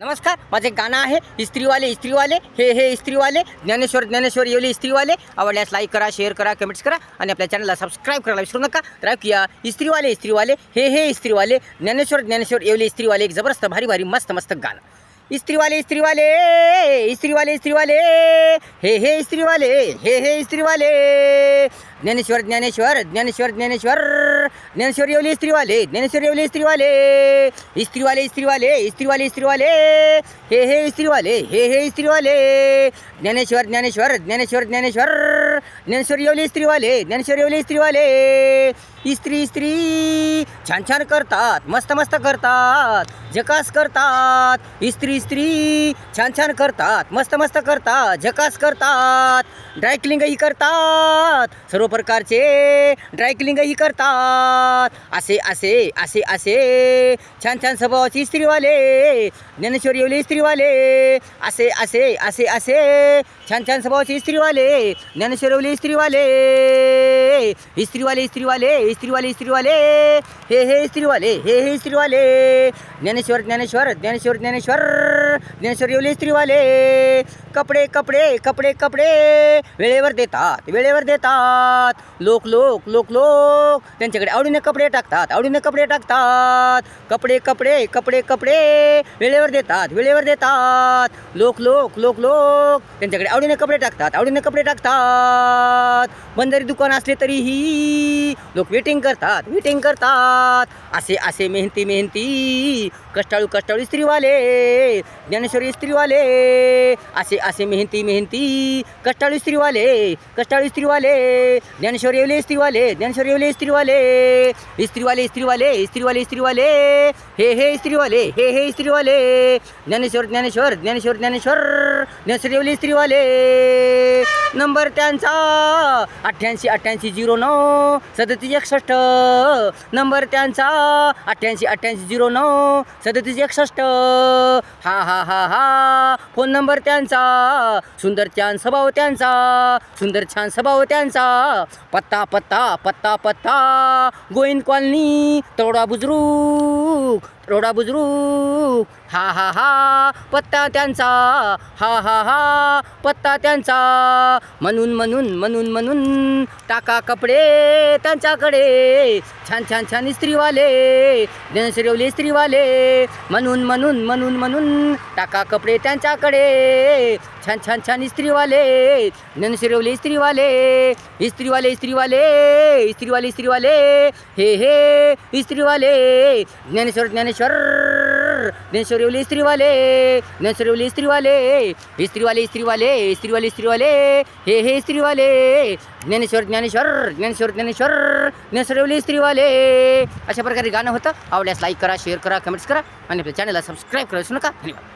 नमस्कार माझे गाणं आहे इस्त्रीवाले इस्त्रीवाले हे हे इस्त्रीवाले ज्ञानेश्वर ज्ञानेश्वर येवले इस्त्रीवाले. आवडल्यास लाईक करा शेअर करा कमेंट्स करा आणि आपल्या चॅनलला सबस्क्राईब करायला विसरू नका. तर ऐकूया इस्त्रीवाले इस्त्रीवाले हे हे इस्त्रीवाले ज्ञानेश्वर ज्ञानेश्वर येवले इस्त्रीवाले एक जबरदस्त भारी भारी मस्त मस्त गाणं. इस्त्रीवाले इस्त्रीवाले इस्त्रीवाले इस्त्रीवाले हे हे इस्त्रीवाले हे हे इस्त्रीवाले. ज्ञानेश्वर ज्ञानेश्वर ज्ञानेश्वर ज्ञानेश्वर. ज्ञानेश्वर येवले इस्त्रीवाले ज्ञानेश्वर येवले इस्त्रीवाले. इस्त्रीवाले इस्त्रीवाले इस्त्रीवाले इस्त्रीवाले. हे हे इस्त्रीवाले. हे हे इस्त्रीवाले. ज्ञानेश्वर ज्ञानेश्वर ज्ञानेश्वर ज्ञानेश्वर. ज्ञानेश्वर येवले इस्त्रीवाले ज्ञानेश्वर येवले इस्त्रीवाले इस्त्री इस्त्री छान छान करतात मस्त मस्त करतात झकास करतात इस्त्री इस्त्री छान छान करतात मस्त मस्त करतात झकास करतात ड्रायक्लिंगही करतात सर्व प्रकारचे ड्रायक्लिंगही करतात असे असे असे असे. छान छान स्वभावाची स्त्रीवाले. ज्ञानेश्वर येवले स्त्रीवाले. असे असे असे असे. छान छान स्वभावाची स्त्रीवाले. ज्ञानेश्वर येवले स्त्रीवाले. स्त्रीवाले स्त्रीवाले स्त्रीवाले स्त्रीवाले. हे हे स्त्रीवाले हे हे स्त्रीवाले. ज्ञानेश्वर ज्ञानेश्वर ज्ञानेश्वर ज्ञानेश्वर. ज्ञानेश्वर येवले स्त्रीवाले. कपडे कपडे कपडे कपडे. वेळेवर देतात वेळेवर देतात. लोक लोक लोक लोक. त्यांच्याकडे आवडीने कपडे टाकतात आवडीने कपडे टाकतात. कपडे कपडे कपडे कपडे. वेळेवर देतात वेळेवर देतात. लोक लोक लोक लोक. त्यांच्याकडे आवडीने कपडे टाकतात आवडीने कपडे टाकतात. बंदरी दुकान असले तरीही लोक वेटिंग करतात वेटिंग करतात. असे असे मेहनती मेहनती कष्टाळू कष्टाळू स्त्रीवाले ज्ञानेश्वरी स्त्रीवाले. असे असे मेहनती मेहनती कष्टाळू स्त्रीवाले कष्टाळू स्त्रीवाले ज्ञानेश्वर येवले स्त्रीवाले ज्ञानेश्वर येवले स्त्रीवाले स्त्रीवाले स्त्रीवाले स्त्रीवाले स्त्रीवाले हे हे स्त्रीवाले हे हे स्त्रीवाले ज्ञानेश्वर ज्ञानेश्वर ज्ञानेश्वर ज्ञानेश्वर ज्ञानेश्वर येवले स्त्रीवाले. नंबर त्यांचा. अठ्ठ्याऐंशी अठ्ठ्याऐंशी झिरो नऊ सदतीस एकसष्ट. नंबर त्यांचा. अठ्ठ्याऐंशी अठ्ठ्याऐंशी झिरो नऊ सदतीस एकसष्ट. हा हा हा हा. फोन नंबर त्यांचा. सुंदर छान स्वभाव त्यांचा. सुंदर छान स्वभाव त्यांचा. पत्ता पत्ता पत्ता पत्ता. गोविंद कॉलनी तोडा बुजरूक रोडा बुजरूक. हा हा हा. पत्ता त्यांचा. हा हा हा. पत्ता त्यांचा. म्हणून म्हणून म्हणून म्हणून टाका कपडे त्यांच्याकडे. छान छान छान इस्त्रीवाले. ज्ञानश्रेवले स्त्रीवाले म्हणून म्हणून म्हणून म्हणून टाका कपडे त्यांच्याकडे. छान छान छान इस्त्रीवाले. ज्ञानेश्वरी स्त्रीवाले इस्त्रीवाले इस्त्रीवाले इस्त्रीवाले इस्त्रीवाले. हे हे इस्त्रीवाले. ज्ञानेश्वर ज्ञानेश्वर. ज्ञानेश्वर येवले इस्त्रीवाले ज्ञानेश्वर स्त्रीवाले इस्त्रीवाले इस्त्रीवाले इस्त्रीवाले इस्त्रीवाले इस्त्रीवाले हे हे इस्त्रीवाले ज्ञानेश्वर ज्ञानेश्वर ज्ञानेश्वर ज्ञानेश्वर ज्ञानेश्वर येवले इस्त्रीवाले अशा प्रकारे गाणं होतं. आवडल्यास लाईक करा शेअर करा कमेंट्स करा. आणि आपल्या चॅनलला सबस्क्राईब करा नका. धन्यवाद.